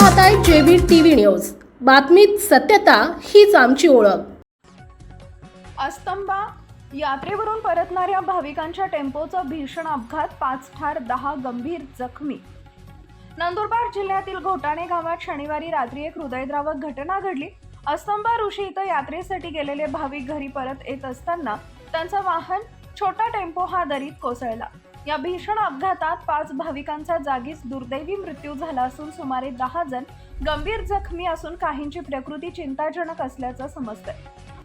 पाहताय JB TV news. बातमीत सत्यता हीच आमची ओळख. अस्तंबा यात्रेवरून परतणाऱ्या भाविकांच्या टेम्पोचा भीषण अपघात पाच ठार दहा गंभीर जखमी. नंदुरबार जिल्ह्यातील घोटाणे गावात शनिवारी रात्री एक हृदयद्रावक घटना घडली. अस्तंबा ऋषी इथं यात्रेसाठी गेलेले भाविक घरी परत येत असताना त्यांचं वाहन छोटा टेम्पो हा दरीत कोसळला. या भीषण अपघातात पाच भाविकांचा जागीच दुर्दैवी मृत्यू झाला असून सुमारे दहा जण गंभीर जखमी असून काहींची प्रकृती चिंताजनक असल्याचं समजतंय.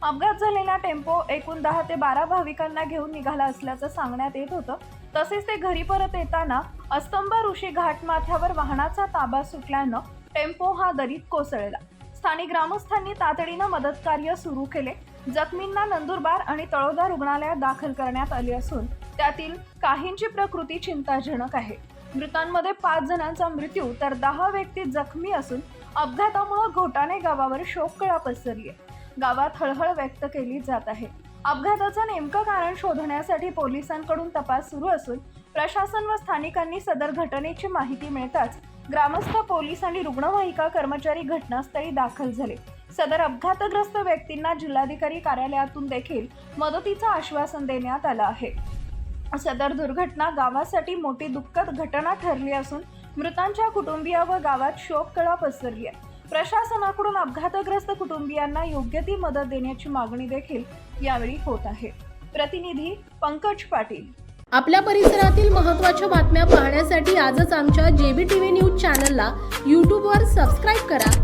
अपघात झालेला टेम्पो एकूण दहा ते बारा भाविकांना घेऊन निघाला असल्याचं सांगण्यात येत होतं. तसेच ते घरी परत येताना अस्तंबा ऋषी घाटमाथ्यावर वाहनाचा ताबा सुटल्यानं टेम्पो हा दरीत कोसळला. स्थानिक ग्रामस्थांनी तातडीनं मदतकार्य सुरू केले. जखमींना नंदुरबार आणि तळोदा रुग्णालयात दाखल करण्यात आले असून त्यातील काहींची प्रकृती चिंताजनक आहे. मृतांमध्ये पाच जणांचा मृत्यू तर दहा व्यक्ती जखमी असून अपघातामुळे घोटाणे गावावर शोककळा पसरली आहे गावात हळहळ व्यक्त केली जात आहे. अपघाताचं नेमकं कारण शोधण्यासाठी पोलिसांकडून तपास सुरू असून प्रशासन व स्थानिकांनी सदर घटनेची माहिती मिळताच ग्रामस्थ पोलीस आणि रुग्णवाहिका कर्मचारी घटनास्थळी दाखल झाले. सदर अपघातग्रस्त व्यक्तींना जिल्हाधिकारी कार्यालयातून देखील मदतीचं आश्वासन देण्यात आलं आहे. सदर दुर्घटना गावासाठी मोठी दुःखद घटना ठरली असून मृतांच्या कुटुंबीय व गावात शोककळा पसरली आहे. प्रशासनाकडून अपघातग्रस्त कुटुंबियांना योग्य ती मदत देण्याची मागणी देखील यावेळी होत आहे. प्रतिनिधी पंकज पाटील. आपल्या परिसरातील महत्त्वाच्या बातम्या पाहण्यासाठी आजच आमच्या जेबी टीव्ही न्यूज चॅनलला यूट्यूबवर सबस्क्राईब करा करा.